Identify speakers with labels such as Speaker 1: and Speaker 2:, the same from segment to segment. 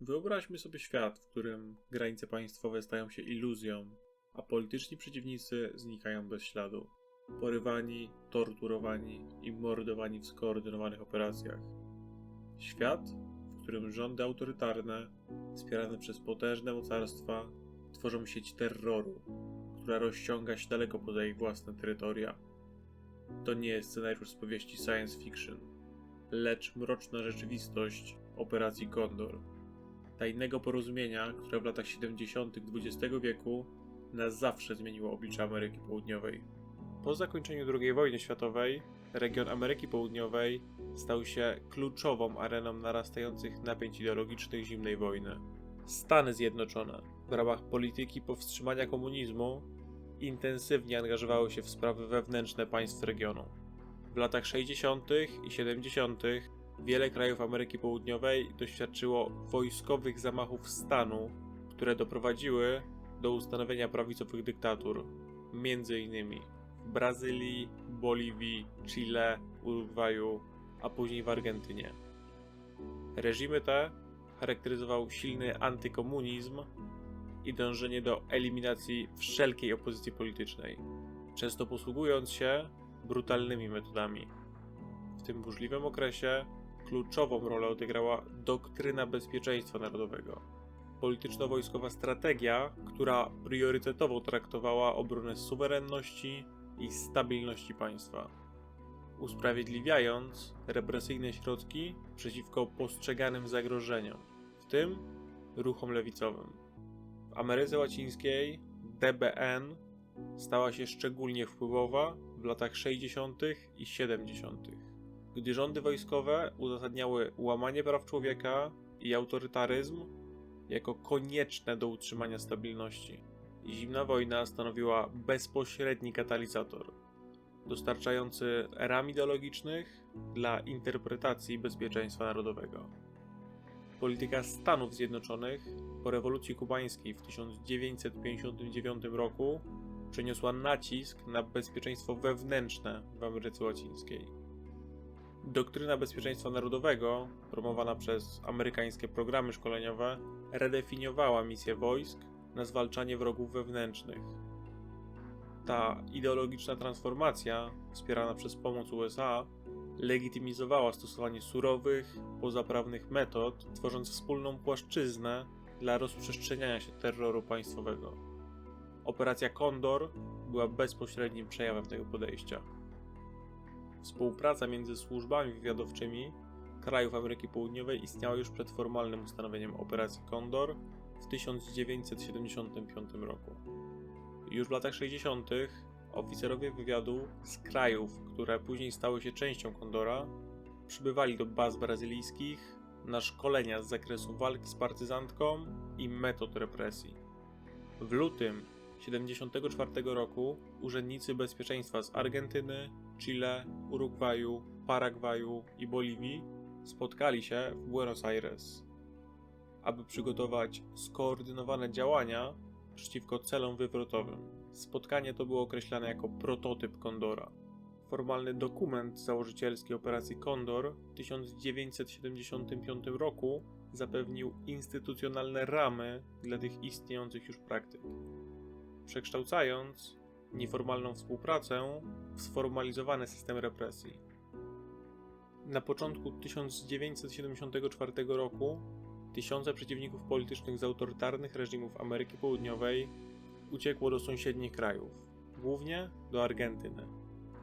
Speaker 1: Wyobraźmy sobie świat, w którym granice państwowe stają się iluzją, a polityczni przeciwnicy znikają bez śladu. Porywani, torturowani i mordowani w skoordynowanych operacjach. Świat, w którym rządy autorytarne, wspierane przez potężne mocarstwa, tworzą sieć terroru, która rozciąga się daleko poza ich własne terytoria. To nie jest scenariusz z powieści science fiction, lecz mroczna rzeczywistość operacji Condor. Tajnego porozumienia, które w latach 70. XX wieku na zawsze zmieniło oblicze Ameryki Południowej. Po zakończeniu II wojny światowej, region Ameryki Południowej stał się kluczową areną narastających napięć ideologicznych zimnej wojny. Stany Zjednoczone w ramach polityki powstrzymania komunizmu intensywnie angażowały się w sprawy wewnętrzne państw regionu. W latach 60. i 70. wiele krajów Ameryki Południowej doświadczyło wojskowych zamachów stanu, które doprowadziły do ustanowienia prawicowych dyktatur, m.in. w Brazylii, Boliwii, Chile, Urugwaju, a później w Argentynie. Reżimy te charakteryzował silny antykomunizm i dążenie do eliminacji wszelkiej opozycji politycznej, często posługując się brutalnymi metodami. W tym burzliwym okresie kluczową rolę odegrała doktryna bezpieczeństwa narodowego. Polityczno-wojskowa strategia, która priorytetowo traktowała obronę suwerenności i stabilności państwa, usprawiedliwiając represyjne środki przeciwko postrzeganym zagrożeniom, w tym ruchom lewicowym. W Ameryce Łacińskiej DBN stała się szczególnie wpływowa w latach 60. i 70., gdy rządy wojskowe uzasadniały łamanie praw człowieka i autorytaryzm jako konieczne do utrzymania stabilności. Zimna wojna stanowiła bezpośredni katalizator, dostarczający ram ideologicznych dla interpretacji bezpieczeństwa narodowego. Polityka Stanów Zjednoczonych po rewolucji kubańskiej w 1959 roku przeniosła nacisk na bezpieczeństwo wewnętrzne w Ameryce Łacińskiej. Doktryna bezpieczeństwa narodowego, promowana przez amerykańskie programy szkoleniowe, redefiniowała misję wojsk na zwalczanie wrogów wewnętrznych. Ta ideologiczna transformacja, wspierana przez pomoc USA, legitymizowała stosowanie surowych, pozaprawnych metod, tworząc wspólną płaszczyznę dla rozprzestrzeniania się terroru państwowego. Operacja Condor była bezpośrednim przejawem tego podejścia. Współpraca między służbami wywiadowczymi krajów Ameryki Południowej istniała już przed formalnym ustanowieniem operacji Condor w 1975 roku. Już w latach 60. oficerowie wywiadu z krajów, które później stały się częścią Condora, przybywali do baz brazylijskich na szkolenia z zakresu walki z partyzantką i metod represji. W lutym 1974 roku urzędnicy bezpieczeństwa z Argentyny, Chile, Urugwaju, Paragwaju i Boliwii spotkali się w Buenos Aires, aby przygotować skoordynowane działania przeciwko celom wywrotowym. Spotkanie to było określane jako prototyp Kondora. Formalny dokument założycielski operacji Kondor w 1975 roku zapewnił instytucjonalne ramy dla tych istniejących już praktyk, przekształcając nieformalną współpracę w sformalizowany system represji. Na początku 1974 roku tysiące przeciwników politycznych z autorytarnych reżimów Ameryki Południowej uciekło do sąsiednich krajów, głównie do Argentyny,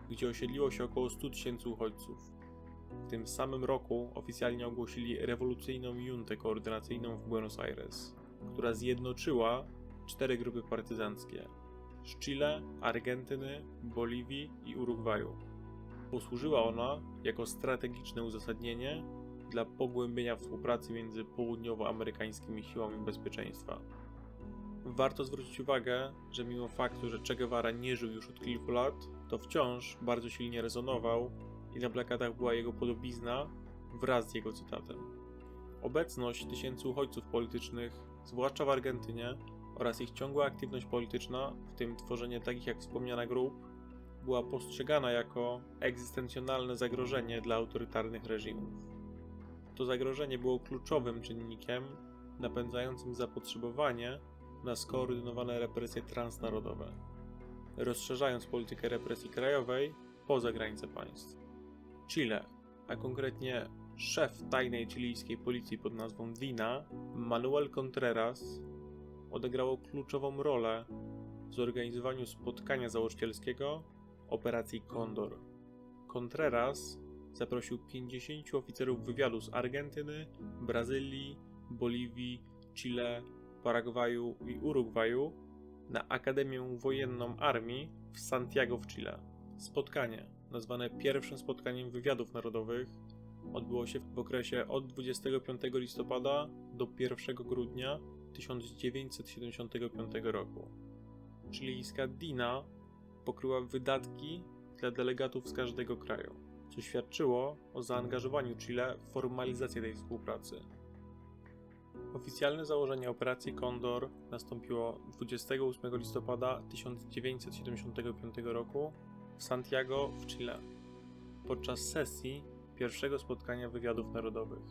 Speaker 1: gdzie osiedliło się około 100 tysięcy uchodźców. W tym samym roku oficjalnie ogłosili rewolucyjną juntę koordynacyjną w Buenos Aires, która zjednoczyła cztery grupy partyzanckie z Chile, Argentyny, Boliwii i Urugwaju. Posłużyła ona jako strategiczne uzasadnienie dla pogłębienia współpracy między południowoamerykańskimi siłami bezpieczeństwa. Warto zwrócić uwagę, że mimo faktu, że Che Guevara nie żył już od kilku lat, to wciąż bardzo silnie rezonował i na plakatach była jego podobizna wraz z jego cytatem. Obecność tysięcy uchodźców politycznych, zwłaszcza w Argentynie, oraz ich ciągła aktywność polityczna, w tym tworzenie takich jak wspomniana grup, była postrzegana jako egzystencjonalne zagrożenie dla autorytarnych reżimów. To zagrożenie było kluczowym czynnikiem napędzającym zapotrzebowanie na skoordynowane represje transnarodowe, rozszerzając politykę represji krajowej poza granice państw. Chile, a konkretnie szef tajnej chilijskiej policji pod nazwą DINA, Manuel Contreras, odegrało kluczową rolę w zorganizowaniu spotkania założycielskiego operacji Condor. Contreras zaprosił 50 oficerów wywiadu z Argentyny, Brazylii, Boliwii, Chile, Paragwaju i Urugwaju na Akademię Wojenną Armii w Santiago w Chile. Spotkanie, nazwane pierwszym spotkaniem wywiadów narodowych, odbyło się w okresie od 25 listopada do 1 grudnia 1975 roku. Chilijska DINA pokryła wydatki dla delegatów z każdego kraju, co świadczyło o zaangażowaniu Chile w formalizację tej współpracy. Oficjalne założenie operacji Condor nastąpiło 28 listopada 1975 roku w Santiago w Chile podczas sesji pierwszego spotkania wywiadów narodowych.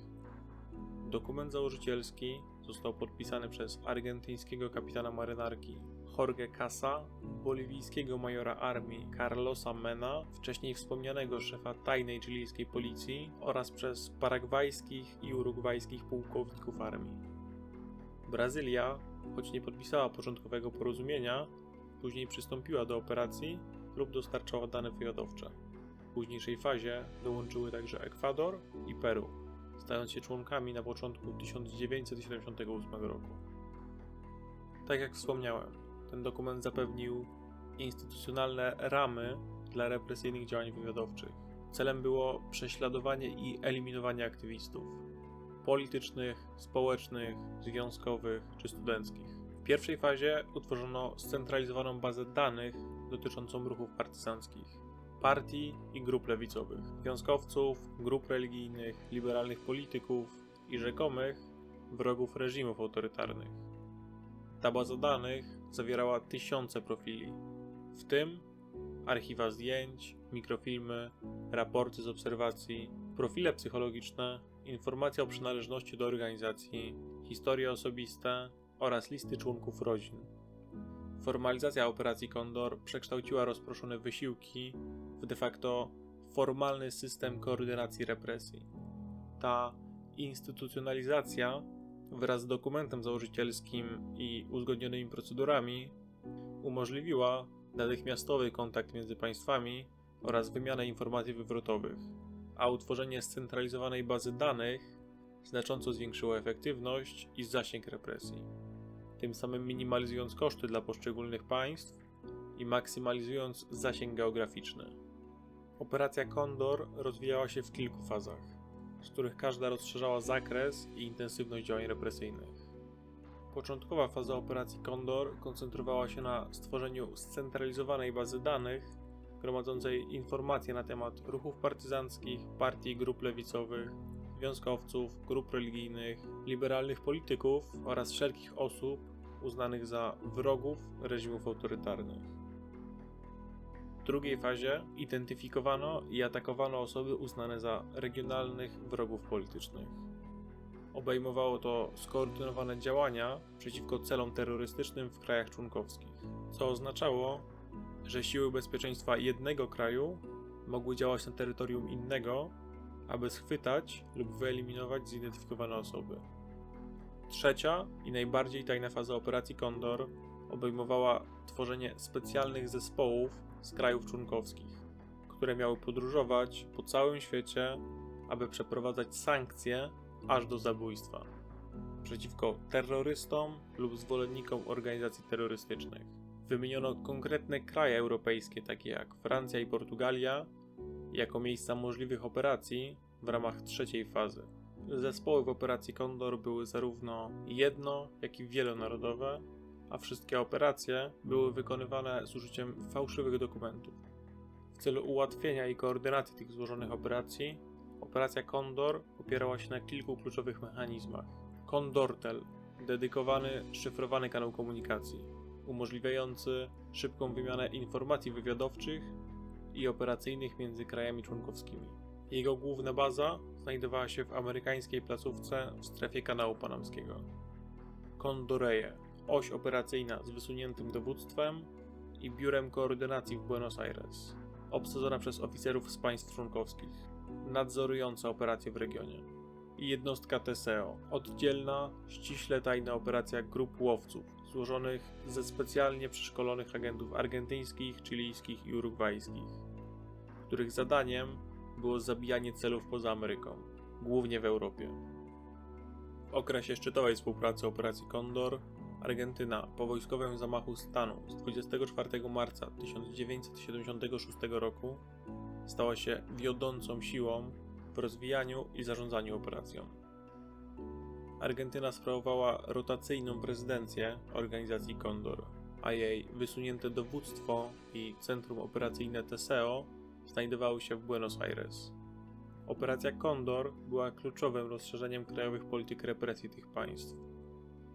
Speaker 1: Dokument założycielski został podpisany przez argentyńskiego kapitana marynarki Jorge Casa, boliwijskiego majora armii Carlosa Mena, wcześniej wspomnianego szefa tajnej chilijskiej policji oraz przez paragwajskich i urugwajskich pułkowników armii. Brazylia, choć nie podpisała początkowego porozumienia, później przystąpiła do operacji lub dostarczała dane wywiadowcze. W późniejszej fazie dołączyły także Ekwador i Peru, stając się członkami na początku 1978 roku. Tak jak wspomniałem, ten dokument zapewnił instytucjonalne ramy dla represyjnych działań wywiadowczych. Celem było prześladowanie i eliminowanie aktywistów politycznych, społecznych, związkowych czy studenckich. W pierwszej fazie utworzono scentralizowaną bazę danych dotyczącą ruchów partyzanckich, partii i grup lewicowych, związkowców, grup religijnych, liberalnych polityków i rzekomych wrogów reżimów autorytarnych. Ta baza danych zawierała tysiące profili, w tym archiwa zdjęć, mikrofilmy, raporty z obserwacji, profile psychologiczne, informacje o przynależności do organizacji, historie osobiste oraz listy członków rodzin. Formalizacja operacji Condor przekształciła rozproszone wysiłki w de facto formalny system koordynacji represji. Ta instytucjonalizacja wraz z dokumentem założycielskim i uzgodnionymi procedurami umożliwiła natychmiastowy kontakt między państwami oraz wymianę informacji wywrotowych, a utworzenie scentralizowanej bazy danych znacząco zwiększyło efektywność i zasięg represji, tym samym minimalizując koszty dla poszczególnych państw i maksymalizując zasięg geograficzny. Operacja Condor rozwijała się w kilku fazach, z których każda rozszerzała zakres i intensywność działań represyjnych. Początkowa faza operacji Condor koncentrowała się na stworzeniu scentralizowanej bazy danych gromadzącej informacje na temat ruchów partyzanckich, partii grup lewicowych, związkowców, grup religijnych, liberalnych polityków oraz wszelkich osób uznanych za wrogów reżimów autorytarnych. Drugiej fazie identyfikowano i atakowano osoby uznane za regionalnych wrogów politycznych. Obejmowało to skoordynowane działania przeciwko celom terrorystycznym w krajach członkowskich, co oznaczało, że siły bezpieczeństwa jednego kraju mogły działać na terytorium innego, aby schwytać lub wyeliminować zidentyfikowane osoby. Trzecia i najbardziej tajna faza operacji Condor obejmowała tworzenie specjalnych zespołów z krajów członkowskich, które miały podróżować po całym świecie, aby przeprowadzać sankcje aż do zabójstwa przeciwko terrorystom lub zwolennikom organizacji terrorystycznych. Wymieniono konkretne kraje europejskie, takie jak Francja i Portugalia, jako miejsca możliwych operacji w ramach trzeciej fazy. Zespoły w operacji Condor były zarówno jedno, jak i wielonarodowe, a wszystkie operacje były wykonywane z użyciem fałszywych dokumentów. W celu ułatwienia i koordynacji tych złożonych operacji, operacja Condor opierała się na kilku kluczowych mechanizmach. Condortel, dedykowany szyfrowany kanał komunikacji, umożliwiający szybką wymianę informacji wywiadowczych i operacyjnych między krajami członkowskimi. Jego główna baza znajdowała się w amerykańskiej placówce w strefie kanału panamskiego. Condoreje, oś operacyjna z wysuniętym dowództwem i biurem koordynacji w Buenos Aires, obsadzona przez oficerów z państw członkowskich, nadzorująca operacje w regionie. I jednostka TSEO, oddzielna, ściśle tajna operacja grup łowców, złożonych ze specjalnie przeszkolonych agentów argentyńskich, chilijskich i urugwajskich, których zadaniem było zabijanie celów poza Ameryką, głównie w Europie. W okresie szczytowej współpracy operacji Condor Argentyna po wojskowym zamachu stanu z 24 marca 1976 roku stała się wiodącą siłą w rozwijaniu i zarządzaniu operacją. Argentyna sprawowała rotacyjną prezydencję organizacji Condor, a jej wysunięte dowództwo i centrum operacyjne TSEO znajdowały się w Buenos Aires. Operacja Condor była kluczowym rozszerzeniem krajowych polityk represji tych państw,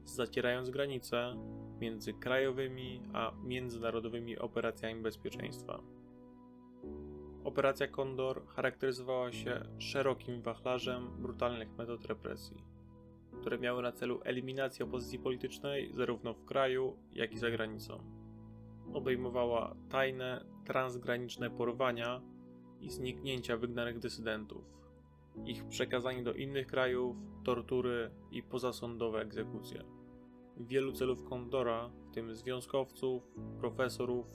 Speaker 1: zacierając granice między krajowymi a międzynarodowymi operacjami bezpieczeństwa. Operacja Condor charakteryzowała się szerokim wachlarzem brutalnych metod represji, które miały na celu eliminację opozycji politycznej zarówno w kraju, jak i za granicą. Obejmowała tajne, transgraniczne porwania i zniknięcia wygnanych dysydentów, ich przekazanie do innych krajów, tortury i pozasądowe egzekucje. Wielu celów Kondora, w tym związkowców, profesorów,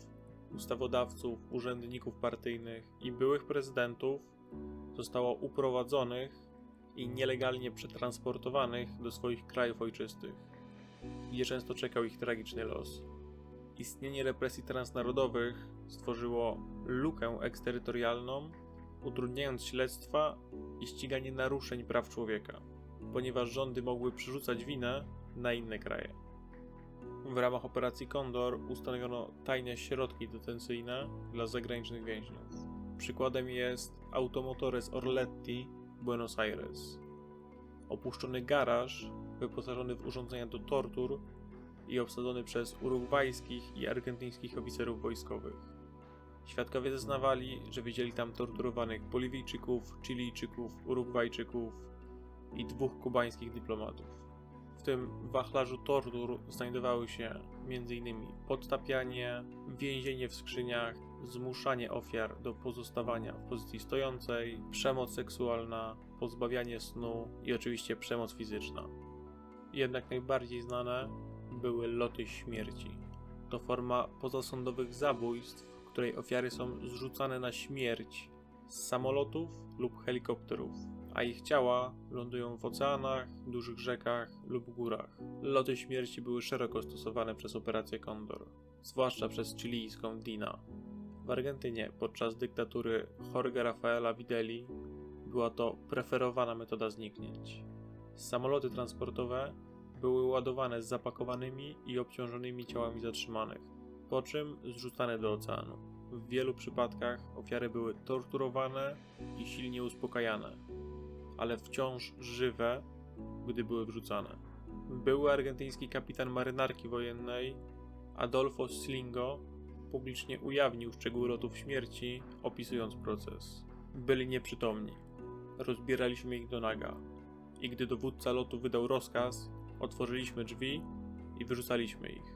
Speaker 1: ustawodawców, urzędników partyjnych i byłych prezydentów, zostało uprowadzonych i nielegalnie przetransportowanych do swoich krajów ojczystych, gdzie często czekał ich tragiczny los. Istnienie represji transnarodowych stworzyło lukę eksterytorialną, utrudniając śledztwa i ściganie naruszeń praw człowieka, ponieważ rządy mogły przerzucać winę na inne kraje. W ramach operacji Condor ustanowiono tajne środki detencyjne dla zagranicznych więźniów. Przykładem jest Automotores Orletti Buenos Aires. Opuszczony garaż wyposażony w urządzenia do tortur i obsadzony przez urugwajskich i argentyńskich oficerów wojskowych. Świadkowie zeznawali, że widzieli tam torturowanych Boliwijczyków, Chilijczyków, Urugwajczyków i dwóch kubańskich dyplomatów. W tym wachlarzu tortur znajdowały się m.in. podtapianie, więzienie w skrzyniach, zmuszanie ofiar do pozostawania w pozycji stojącej, przemoc seksualna, pozbawianie snu i oczywiście przemoc fizyczna. Jednak najbardziej znane były loty śmierci. To forma pozasądowych zabójstw, której ofiary są zrzucane na śmierć z samolotów lub helikopterów, a ich ciała lądują w oceanach, dużych rzekach lub górach. Loty śmierci były szeroko stosowane przez operację Condor, zwłaszcza przez chilijską DINA. W Argentynie podczas dyktatury Jorge Rafaela Videli była to preferowana metoda zniknięć. Samoloty transportowe były ładowane z zapakowanymi i obciążonymi ciałami zatrzymanych, po czym zrzucane do oceanu. W wielu przypadkach ofiary były torturowane i silnie uspokajane, ale wciąż żywe, gdy były wrzucane. Były argentyński kapitan marynarki wojennej Adolfo Slingo publicznie ujawnił szczegóły lotów śmierci, opisując proces. Byli nieprzytomni. Rozbieraliśmy ich do naga. I gdy dowódca lotu wydał rozkaz, otworzyliśmy drzwi i wyrzucaliśmy ich.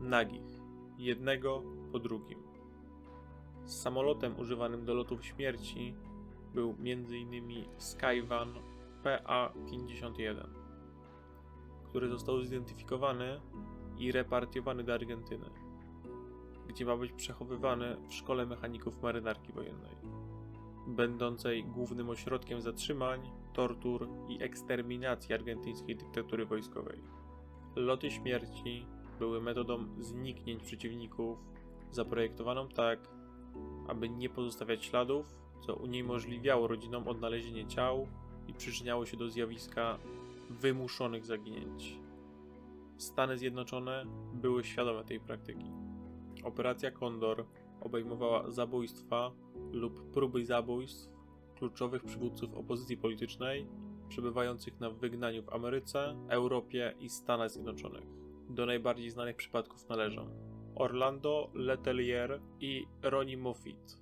Speaker 1: Nagich, jednego po drugim. Z samolotem używanym do lotów śmierci był m.in. Skyvan PA-51, który został zidentyfikowany i repartiowany do Argentyny, gdzie ma być przechowywany w Szkole Mechaników Marynarki Wojennej, będącej głównym ośrodkiem zatrzymań, tortur i eksterminacji argentyńskiej dyktatury wojskowej. Loty śmierci były metodą zniknięć przeciwników, zaprojektowaną tak, aby nie pozostawiać śladów, co uniemożliwiało rodzinom odnalezienie ciał i przyczyniało się do zjawiska wymuszonych zaginięć. Stany Zjednoczone były świadome tej praktyki. Operacja Condor obejmowała zabójstwa lub próby zabójstw kluczowych przywódców opozycji politycznej przebywających na wygnaniu w Ameryce, Europie i Stanach Zjednoczonych. Do najbardziej znanych przypadków należą Orlando Letelier i Ronnie Moffitt.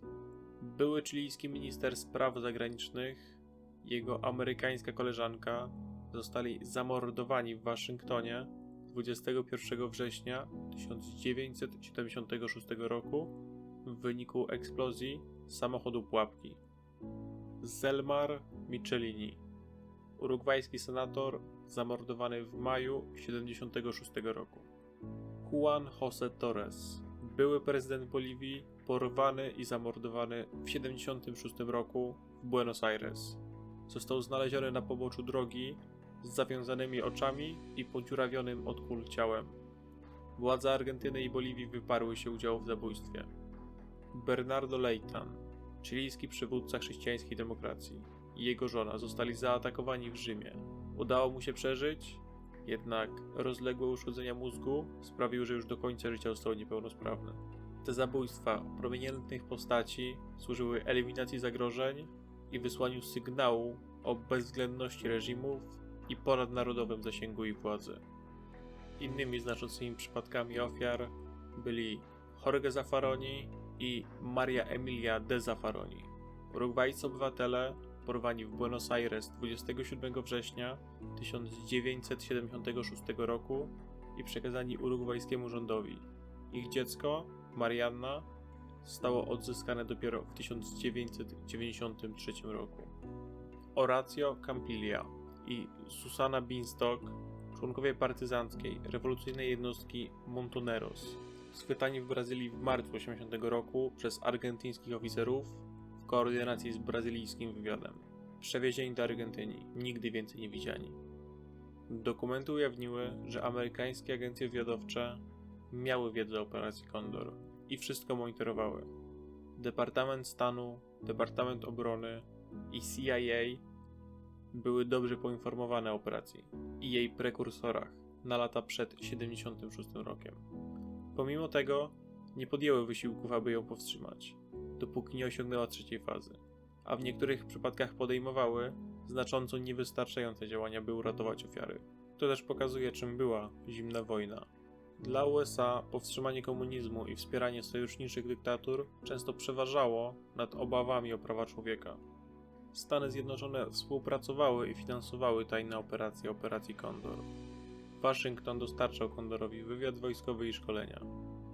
Speaker 1: Były chilijski minister spraw zagranicznych, jego amerykańska koleżanka zostali zamordowani w Waszyngtonie 21 września 1976 roku w wyniku eksplozji samochodu pułapki. Zelmar Michelini, urugwajski senator, zamordowany w maju 76 roku. Juan José Torres, były prezydent Boliwii, porwany i zamordowany w 76 roku w Buenos Aires. Został znaleziony na poboczu drogi z zawiązanymi oczami i podziurawionym od kul ciałem. Władze Argentyny i Boliwii wyparły się udziału w zabójstwie. Bernardo Leitan, chilijski przywódca chrześcijańskiej demokracji, i jego żona zostali zaatakowani w Rzymie. Udało mu się przeżyć, jednak rozległe uszkodzenia mózgu sprawiły, że już do końca życia został niepełnosprawny. Te zabójstwa prominentnych postaci służyły eliminacji zagrożeń i wysłaniu sygnału o bezwzględności reżimów i ponadnarodowym zasięgu ich władzy. Innymi znaczącymi przypadkami ofiar byli Jorge Zaffaroni i Maria Emilia de Zaffaroni, urugwajscy obywatele porwani w Buenos Aires 27 września 1976 roku i przekazani urugwajskiemu rządowi. Ich dziecko, Marianna, zostało odzyskane dopiero w 1993 roku. Horacio Campiglia i Susana Binstock, członkowie partyzanckiej, rewolucyjnej jednostki Montoneros, schwytani w Brazylii w marcu 1980 roku przez argentyńskich oficerów koordynacji z brazylijskim wywiadem. Przewiezieni do Argentyny, nigdy więcej nie widziani. Dokumenty ujawniły, że amerykańskie agencje wywiadowcze miały wiedzę o operacji Condor i wszystko monitorowały. Departament Stanu, Departament Obrony i CIA były dobrze poinformowane o operacji i jej prekursorach na lata przed 76 rokiem. Pomimo tego nie podjęły wysiłków, aby ją powstrzymać, dopóki nie osiągnęła trzeciej fazy, a w niektórych przypadkach podejmowały znacząco niewystarczające działania, by uratować ofiary. To też pokazuje, czym była zimna wojna. Dla USA powstrzymanie komunizmu i wspieranie sojuszniczych dyktatur często przeważało nad obawami o prawa człowieka. Stany Zjednoczone współpracowały i finansowały tajne operacje Operacji Condor. Waszyngton dostarczał Condorowi wywiad wojskowy i szkolenia,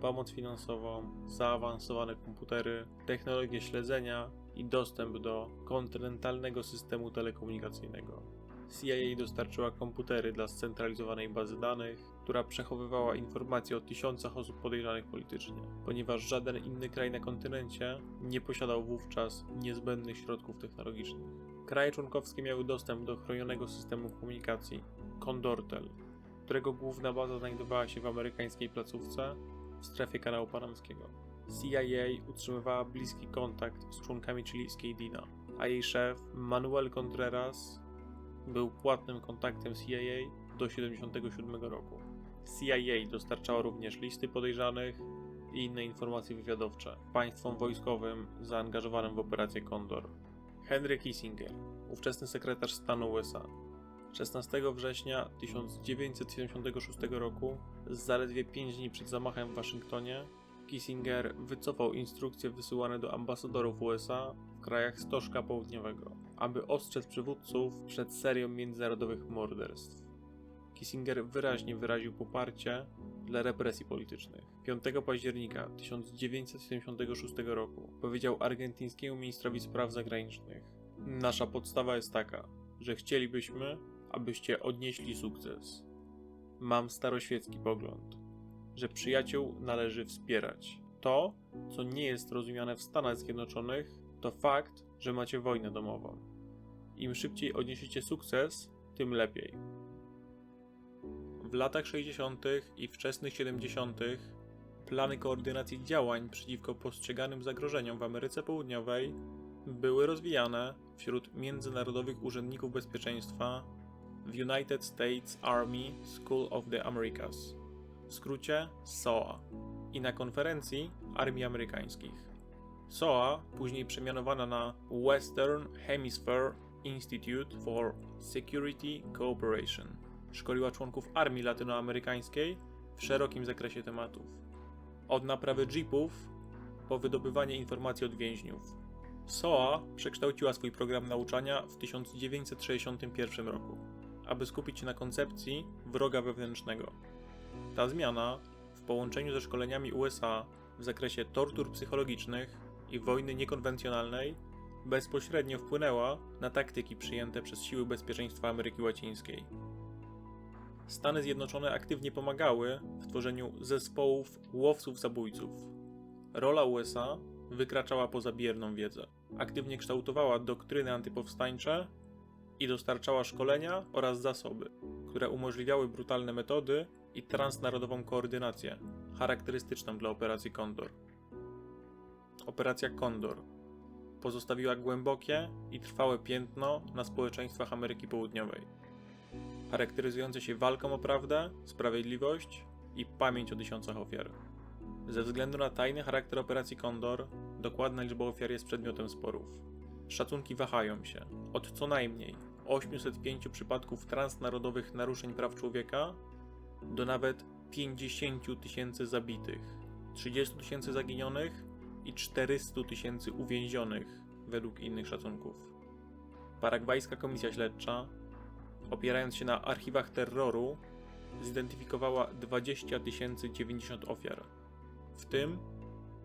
Speaker 1: pomoc finansową, zaawansowane komputery, technologię śledzenia i dostęp do kontynentalnego systemu telekomunikacyjnego. CIA dostarczyła komputery dla scentralizowanej bazy danych, która przechowywała informacje o tysiącach osób podejrzanych politycznie, ponieważ żaden inny kraj na kontynencie nie posiadał wówczas niezbędnych środków technologicznych. Kraje członkowskie miały dostęp do chronionego systemu komunikacji Condortel, którego główna baza znajdowała się w amerykańskiej placówce w strefie kanału panamskiego. CIA utrzymywała bliski kontakt z członkami chilijskiej DINA, a jej szef Manuel Contreras był płatnym kontaktem CIA do 1977 roku. CIA dostarczała również listy podejrzanych i inne informacje wywiadowcze państwom wojskowym zaangażowanym w operację Condor. Henry Kissinger, ówczesny sekretarz stanu USA, 16 września 1976 roku, zaledwie 5 dni przed zamachem w Waszyngtonie, Kissinger wycofał instrukcje wysyłane do ambasadorów USA w krajach Stożka Południowego, aby ostrzec przywódców przed serią międzynarodowych morderstw. Kissinger wyraźnie wyraził poparcie dla represji politycznych. 5 października 1976 roku powiedział argentyńskiemu ministrowi spraw zagranicznych: Nasza podstawa jest taka, że chcielibyśmy, abyście odnieśli sukces. Mam staroświecki pogląd, że przyjaciół należy wspierać. To, co nie jest rozumiane w Stanach Zjednoczonych, to fakt, że macie wojnę domową. Im szybciej odniesiecie sukces, tym lepiej. W latach 60. i wczesnych 70. plany koordynacji działań przeciwko postrzeganym zagrożeniom w Ameryce Południowej były rozwijane wśród międzynarodowych urzędników bezpieczeństwa w United States Army School of the Americas, w skrócie SOA, i na konferencji Armii Amerykańskich. SOA, później przemianowana na Western Hemisphere Institute for Security Cooperation, szkoliła członków armii latynoamerykańskiej w szerokim zakresie tematów. Od naprawy jeepów po wydobywanie informacji od więźniów. SOA przekształciła swój program nauczania w 1961 roku, aby skupić się na koncepcji wroga wewnętrznego. Ta zmiana, w połączeniu ze szkoleniami USA w zakresie tortur psychologicznych i wojny niekonwencjonalnej, bezpośrednio wpłynęła na taktyki przyjęte przez siły bezpieczeństwa Ameryki Łacińskiej. Stany Zjednoczone aktywnie pomagały w tworzeniu zespołów łowców-zabójców. Rola USA wykraczała poza bierną wiedzę. Aktywnie kształtowała doktryny antypowstańcze i dostarczała szkolenia oraz zasoby, które umożliwiały brutalne metody i transnarodową koordynację, charakterystyczną dla operacji Kondor. Operacja Kondor pozostawiła głębokie i trwałe piętno na społeczeństwach Ameryki Południowej, charakteryzujące się walką o prawdę, sprawiedliwość i pamięć o tysiącach ofiar. Ze względu na tajny charakter operacji Kondor, dokładna liczba ofiar jest przedmiotem sporów. Szacunki wahają się od co najmniej 805 przypadków transnarodowych naruszeń praw człowieka do nawet 50 tysięcy zabitych, 30 tysięcy zaginionych i 400 tysięcy uwięzionych według innych szacunków. Paragwajska Komisja Śledcza, opierając się na archiwach terroru, zidentyfikowała 20 090 ofiar, w tym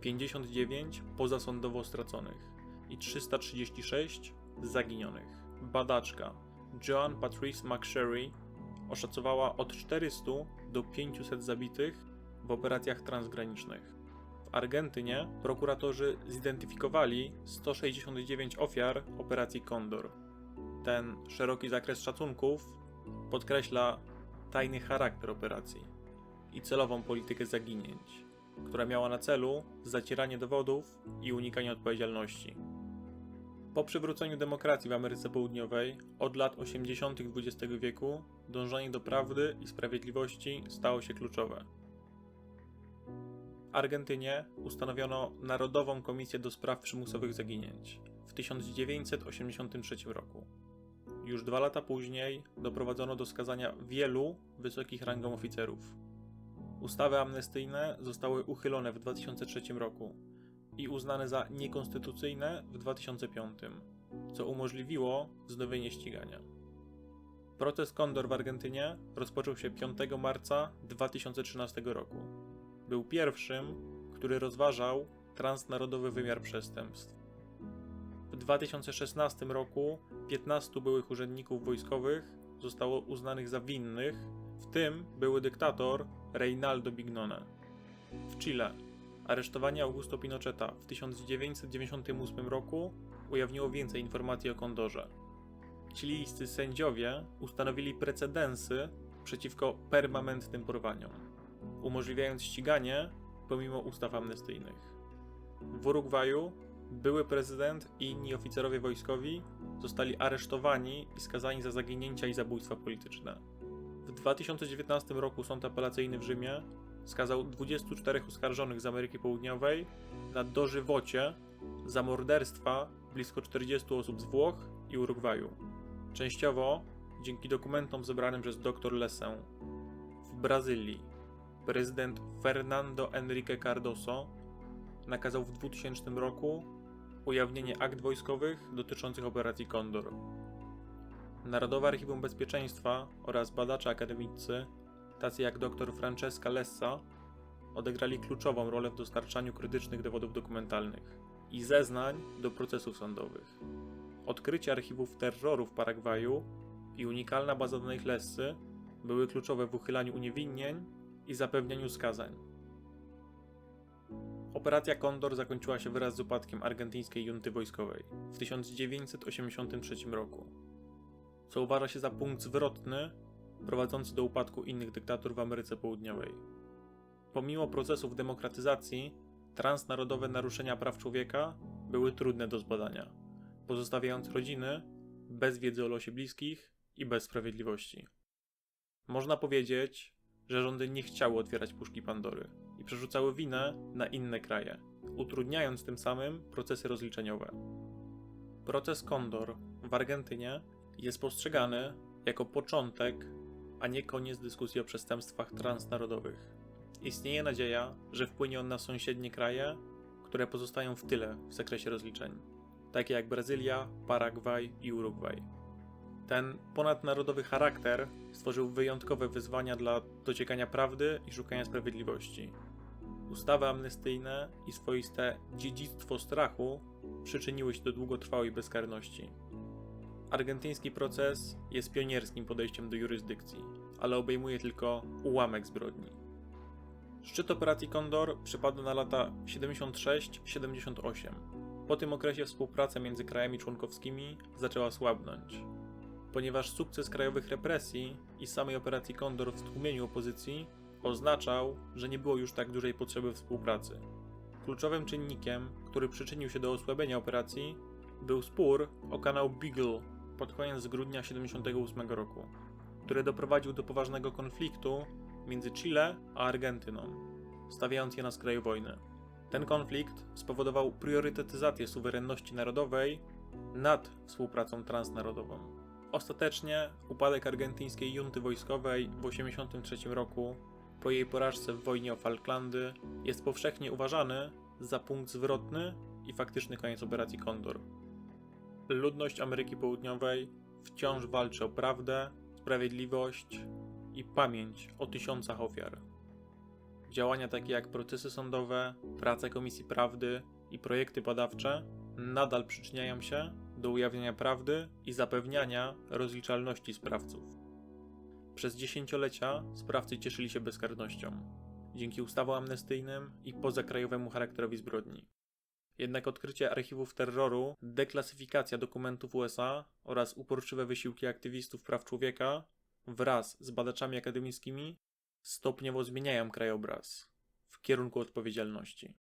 Speaker 1: 59 pozasądowo straconych i 336 zaginionych. Badaczka Joan Patrice McSherry oszacowała od 400 do 500 zabitych w operacjach transgranicznych. W Argentynie prokuratorzy zidentyfikowali 169 ofiar operacji Condor. Ten szeroki zakres szacunków podkreśla tajny charakter operacji i celową politykę zaginięć, która miała na celu zacieranie dowodów i unikanie odpowiedzialności. Po przywróceniu demokracji w Ameryce Południowej od lat 80. XX wieku dążenie do prawdy i sprawiedliwości stało się kluczowe. W Argentynie ustanowiono Narodową Komisję do Spraw Przymusowych Zaginięć w 1983 roku. Już dwa lata później doprowadzono do skazania wielu wysokich rangą oficerów. Ustawy amnestyjne zostały uchylone w 2003 roku i uznane za niekonstytucyjne w 2005, co umożliwiło wznowienie ścigania. Proces Kondor w Argentynie rozpoczął się 5 marca 2013 roku. Był pierwszym, który rozważał transnarodowy wymiar przestępstw. W 2016 roku 15 byłych urzędników wojskowych zostało uznanych za winnych, w tym były dyktator Reinaldo Bignone. W Chile aresztowanie Augusto Pinocheta w 1998 roku ujawniło więcej informacji o Kondorze. Chilijscy sędziowie ustanowili precedensy przeciwko permanentnym porwaniom, umożliwiając ściganie pomimo ustaw amnestyjnych. W Urugwaju były prezydent i inni oficerowie wojskowi zostali aresztowani i skazani za zaginięcia i zabójstwa polityczne. W 2019 roku sąd apelacyjny w Rzymie skazał 24 oskarżonych z Ameryki Południowej na dożywocie za morderstwa blisko 40 osób z Włoch i Urugwaju. Częściowo dzięki dokumentom zebranym przez dr Lesę. W Brazylii prezydent Fernando Henrique Cardoso nakazał w 2000 roku ujawnienie akt wojskowych dotyczących operacji Condor. Narodowe Archiwum Bezpieczeństwa oraz badacze akademicy, tacy jak dr Francesca Lessa, odegrali kluczową rolę w dostarczaniu krytycznych dowodów dokumentalnych i zeznań do procesów sądowych. Odkrycie archiwów terroru w Paragwaju i unikalna baza danych Lessy były kluczowe w uchylaniu uniewinnień i zapewnianiu skazań. Operacja Kondor zakończyła się wraz z upadkiem argentyńskiej junty wojskowej w 1983 roku, co uważa się za punkt zwrotny prowadzący do upadku innych dyktatur w Ameryce Południowej. Pomimo procesów demokratyzacji, transnarodowe naruszenia praw człowieka były trudne do zbadania, pozostawiając rodziny bez wiedzy o losie bliskich i bez sprawiedliwości. Można powiedzieć, że rządy nie chciały otwierać puszki Pandory i przerzucały winę na inne kraje, utrudniając tym samym procesy rozliczeniowe. Proces Kondor w Argentynie jest postrzegany jako początek, a nie koniec dyskusji o przestępstwach transnarodowych. Istnieje nadzieja, że wpłynie on na sąsiednie kraje, które pozostają w tyle w zakresie rozliczeń, takie jak Brazylia, Paragwaj i Urugwaj. Ten ponadnarodowy charakter stworzył wyjątkowe wyzwania dla dociekania prawdy i szukania sprawiedliwości. Ustawy amnestyjne i swoiste dziedzictwo strachu przyczyniły się do długotrwałej bezkarności. Argentyński proces jest pionierskim podejściem do jurysdykcji, ale obejmuje tylko ułamek zbrodni. Szczyt operacji Condor przypadł na lata 76-78. Po tym okresie współpraca między krajami członkowskimi zaczęła słabnąć. Ponieważ sukces krajowych represji i samej operacji Condor w stłumieniu opozycji oznaczał, że nie było już tak dużej potrzeby współpracy. Kluczowym czynnikiem, który przyczynił się do osłabienia operacji, był spór o kanał Beagle pod koniec grudnia 1978 roku, który doprowadził do poważnego konfliktu między Chile a Argentyną, stawiając je na skraju wojny. Ten konflikt spowodował priorytetyzację suwerenności narodowej nad współpracą transnarodową. Ostatecznie upadek argentyńskiej junty wojskowej w 1983 roku po jej porażce w wojnie o Falklandy jest powszechnie uważany za punkt zwrotny i faktyczny koniec operacji Condor. Ludność Ameryki Południowej wciąż walczy o prawdę, sprawiedliwość i pamięć o tysiącach ofiar. Działania takie jak procesy sądowe, prace Komisji Prawdy i projekty badawcze nadal przyczyniają się do ujawniania prawdy i zapewniania rozliczalności sprawców. Przez dziesięciolecia sprawcy cieszyli się bezkarnością, dzięki ustawom amnestyjnym i pozakrajowemu charakterowi zbrodni. Jednak odkrycie archiwów terroru, deklasyfikacja dokumentów USA oraz uporczywe wysiłki aktywistów praw człowieka wraz z badaczami akademickimi stopniowo zmieniają krajobraz w kierunku odpowiedzialności.